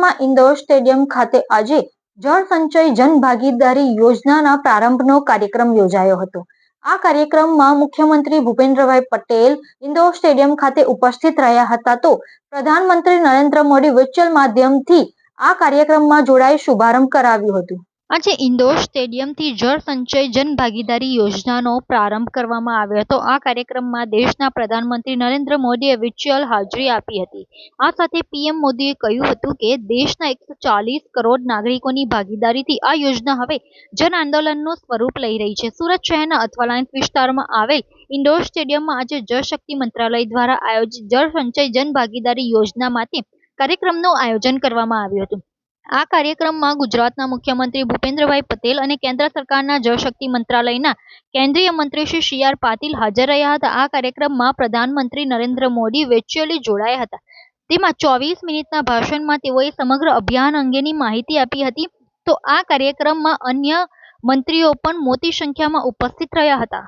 વડોદરામાં ઇન્દોર સ્ટેડિયમ ખાતે આજે જળ સંચય જન ભાગીદારી યોજનાના પ્રારંભનો કાર્યક્રમ યોજાયો હતો. આ કાર્યક્રમમાં મુખ્યમંત્રી ભૂપેન્દ્રભાઈ પટેલ ઇન્દોર સ્ટેડિયમ ખાતે ઉપસ્થિત રહ્યા હતા તો પ્રધાનમંત્રી નરેન્દ્ર મોદી વર્ચ્યુઅલ માધ્યમથી આ કાર્યક્રમમાં જોડાઈ શુભારંભ કરાવ્યું હતું. આજે ઇન્દોર સ્ટેડિયમથી જળ સંચય જન ભાગીદારી યોજનાનો પ્રારંભ કરવામાં આવ્યો હતો. આ કાર્યક્રમમાં દેશના પ્રધાનમંત્રી નરેન્દ્ર મોદીએ વિચ્યુઅલ હાજરી આપી હતી. આ સાથે પીએમ મોદીએ કહ્યું હતું કે દેશના એકસો ચાલીસ કરોડ નાગરિકોની ભાગીદારીથી આ યોજના હવે જન આંદોલનનું સ્વરૂપ લઈ રહી છે. સુરત શહેરના અથવાલાઇન્સ વિસ્તારમાં આવેલ ઇન્ડોર સ્ટેડિયમમાં આજે જળશક્તિ મંત્રાલય દ્વારા આયોજિત જળ સંચય જન ભાગીદારી યોજના માટે કાર્યક્રમનું આયોજન કરવામાં આવ્યું હતું. આ કાર્યક્રમમાં ગુજરાતના મુખ્યમંત્રી ભૂપેન્દ્રભાઈ પટેલ અને કેન્દ્ર સરકારના જળશક્તિ મંત્રાલયના કેન્દ્રીય મંત્રી શ્રી સી આર પાટીલ હાજર રહ્યા હતા. આ કાર્યક્રમમાં પ્રધાનમંત્રી નરેન્દ્ર મોદી વર્ચ્યુઅલી જોડાયા હતા. તેમાં ચોવીસ મિનિટના ભાષણમાં તેઓએ સમગ્ર અભિયાન અંગેની માહિતી આપી હતી. તો આ કાર્યક્રમમાં અન્ય મંત્રીઓ પણ મોટી સંખ્યામાં ઉપસ્થિત રહ્યા હતા.